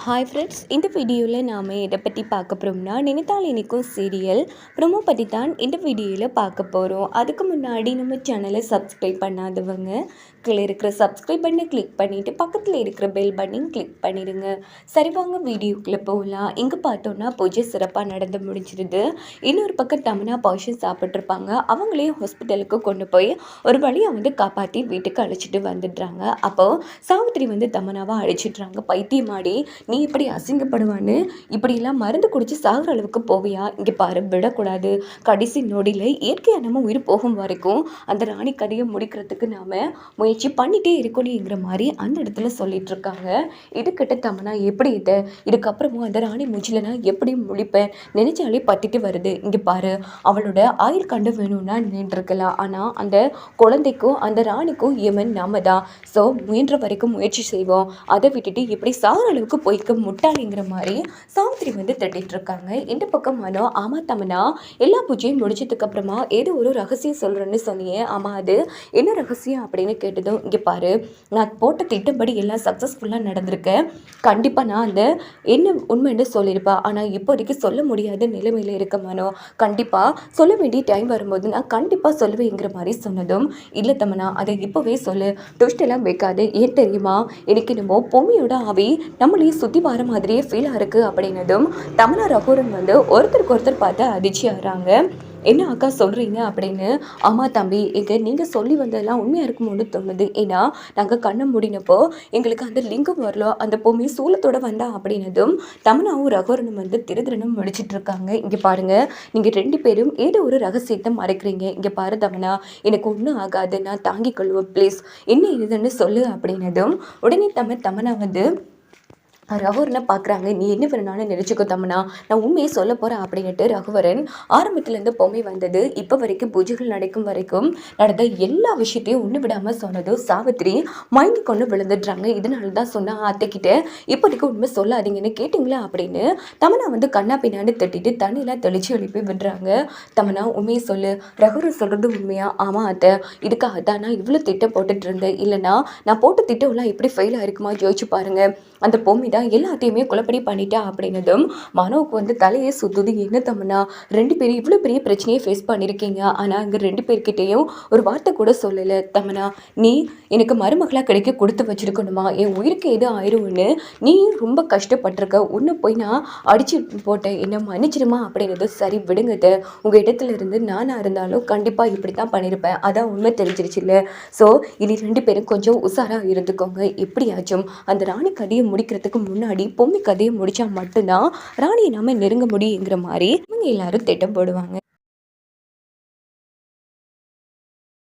Hi friends இந்த வீடியோவில் நாம் எதை பற்றி பார்க்க போகிறோம்னா நினைத்தால் இணைக்கும் சீரியல் ப்ரொமோ பற்றி தான் இந்த வீடியோவில் பார்க்க போகிறோம் அதுக்கு முன்னாடி நம்ம சேனலை சப்ஸ்கிரைப் பண்ணாதவங்க கீழே இருக்கிற சப்ஸ்கிரைப் பண்ணி கிளிக் பண்ணிவிட்டு பக்கத்தில் இருக்கிற பெல் பட்டனையும் கிளிக் பண்ணிடுங்க. சரி வாங்க வீடியோக்குள்ளே போகலாம். இங்கே பார்த்தோன்னா பூஜை சிறப்பாக நடந்து முடிஞ்சிருது. இன்னொரு பக்கம் தமனா பாஷன் சாப்பிட்ருப்பாங்க அவங்களையும் ஹாஸ்பிட்டலுக்கு கொண்டு போய் ஒரு வழியாக வந்து காப்பாற்றி வீட்டுக்கு அழைச்சிட்டு வந்துடுறாங்க. அப்போது சாவித்திரி வந்து தமனாவை அழைச்சிட்றாங்க. பைத்தியமாடி நீ இப்படி அசிங்கப்படுவான்னு இப்படியெல்லாம் மருந்து குடித்து சாகுற அளவுக்கு போவியா? இங்கே பாரு விடக்கூடாது. கடைசி நொடியில் இயற்கையாக நம்ம உயிர் போகும் வரைக்கும் அந்த ராணி கதையை முடிக்கிறதுக்கு நாம் முயற்சி பண்ணிகிட்டே இருக்கணுங்கிற மாதிரி அந்த இடத்துல சொல்லிட்டு இருக்காங்க இதுக்கிட்ட தமனா எப்படி இது? இதுக்கப்புறமும் அந்த ராணி மூச்சில் நான் எப்படி முழிப்பேன்? நினைச்சாலே பத்திட்டு வருது. இங்கே பாரு அவளோட ஆயுள் கண்டு வேணும்னா நின்றுருக்கலாம். ஆனால் அந்த குழந்தைக்கும் அந்த ராணிக்கும் இவன் நாம தான். ஸோ முயன்ற வரைக்கும் முயற்சி செய்வோம். அதை விட்டுட்டு இப்படி சாகிற அளவுக்கு போய்க்க முட்டாளிங்கிற மாதிரி சாவித்திரி வந்து திட்டிட்டு இருக்காங்க இந்த பக்கம் மனோ ஆமா தமனா எல்லா பூஜையும் முடிச்சதுக்கு அப்புறமா ஏதோ ஒரு ரகசியம் சொல்கிறேன்னு சொன்னியே. ஆமாம் அது என்ன ரகசியம் அப்படின்னு கேட்டு கேட்டதும் இங்கே பாரு நான் போட்ட திட்டப்படி எல்லாம் சக்ஸஸ்ஃபுல்லாக நடந்திருக்கேன் கண்டிப்பாக நான் அந்த என்ன உண்மைன்னு சொல்லியிருப்பேன் ஆனால் இப்போதைக்கு சொல்ல முடியாத நிலைமையில் இருக்க மனோ கண்டிப்பாக சொல்ல வேண்டிய டைம் வரும்போது நான் கண்டிப்பாக சொல்லுவேங்கிற மாதிரி சொன்னதும் இல்லை தமனா அதை இப்போவே சொல்லு. ட்விஸ்ட் எல்லாம் வைக்காது. ஏன் தெரியுமா? எனக்கு என்னமோ பொம்மையோட ஆவி நம்மளையும் சுற்றி வர மாதிரியே ஃபீலாக இருக்குது அப்படின்னதும் தமிழா ரகுரன் வந்து ஒருத்தருக்கு ஒருத்தர் பார்த்து அதிர்ச்சி ஆகிறாங்க. என்ன அக்கா சொல்கிறீங்க அப்படின்னு ஆமாம் தம்பி எங்க நீங்கள் சொல்லி வந்ததெல்லாம் உண்மையாக இருக்குமோன்னு தோணுது. ஏன்னா நாங்கள் கண்ணை முடினப்போ எங்களுக்கு அந்த லிங்கம் வரல. அந்த பொம்மி சூலத்தோட வந்தா அப்படின்னதும் தமனாவும் ரகுவரனும் வந்து திருதிரனும் முடிச்சிட்டு இருக்காங்க. இங்கே பாருங்கள் நீங்கள் ரெண்டு பேரும் ஏதோ ஒரு ரகசியத்தை மறைக்கிறீங்க. இங்கே பாரு தமனா எனக்கு ஒன்றும் ஆகாது. நான் தாங்கிக் கொள்வோம் ப்ளீஸ். என்ன இதுன்னு சொல்லு அப்படின்னதும் உடனே தமிழ் தமனா வந்து ரகுவரனை பார்க்குறாங்க நீ என்ன வேணுனாலும் நினச்சிக்கோ தம்னா நான் உண்மையை சொல்ல போகிறேன் அப்படின்ட்டு ரகுவரன் ஆரம்பத்துலேருந்து பொம்மை வந்தது. இப்போ வரைக்கும் பூஜைகள் நடக்கும் வரைக்கும் நடந்த எல்லா விஷயத்தையும் ஒன்று விடாமல் சொன்னதும் சாவித்திரி மயங்கி கொண்டு விழுந்துடுறாங்க. இதனால தான் சொன்னால் அத்தைக்கிட்ட இப்போதைக்கு உண்மை சொல்லாதீங்கன்னு கேட்டிங்களா? அப்படின்னு தமனா வந்து கண்ணா பின்னாடி தட்டிட்டு தண்ணியில் தெளிச்சு எழுப்பி விடுறாங்க. தமனா உண்மையை சொல்லு. ரகுவரன் சொல்கிறது உண்மையா? ஆமாம் அத்தை. இதுக்காக தான் நான் இவ்வளோ திட்டம் போட்டுட்டு இருந்தேன். இல்லைனா நான் போட்ட திட்டம்லாம் எப்படி ஃபெயில் ஆயிருக்குமா? யோசிச்சு பாருங்கள் அந்த பொம்மை தான் எல்லாத்தையுமே குழப்படி பண்ணிட்டா அப்படின்னதும் மனோவுக்கு வந்து தலையை சுத்துது. என்ன தம்னா ரெண்டு பேரும் இவ்வளோ பெரிய பிரச்சனையை ஃபேஸ் பண்ணியிருக்கீங்க ஆனால் அங்கே ரெண்டு பேர்கிட்டையும் ஒரு வார்த்தை கூட சொல்லலை. தமனா நீ எனக்கு மருமகளாக கிடைக்க கொடுத்து வச்சிருக்கணுமா? என் உயிருக்கு எது ஆயிரும்னு நீ ரொம்ப கஷ்டப்பட்டிருக்க. ஒன்று போய் நான் அடிச்சு போட்டேன். என்ன மன்னிச்சிருமா? அப்படின்றது சரி விடுங்கது. உங்கள் இடத்துல இருந்து நானாக இருந்தாலும் கண்டிப்பாக இப்படி தான் பண்ணியிருப்பேன் அதான் உண்மை தெரிஞ்சிருச்சு இல்லை ஸோ இனி ரெண்டு பேரும் கொஞ்சம் உஷாராக இருந்துக்கோங்க. எப்படியாச்சும் அந்த ராணி கடியை முடிக்கிறதுக்கு முன்னாடி பொம்மி கதையை முடித்தா மட்டும்தான் ராணியை நாம நெருங்க முடியுங்கிற மாதிரி இவங்க எல்லாரும் திட்டம் போடுவாங்க.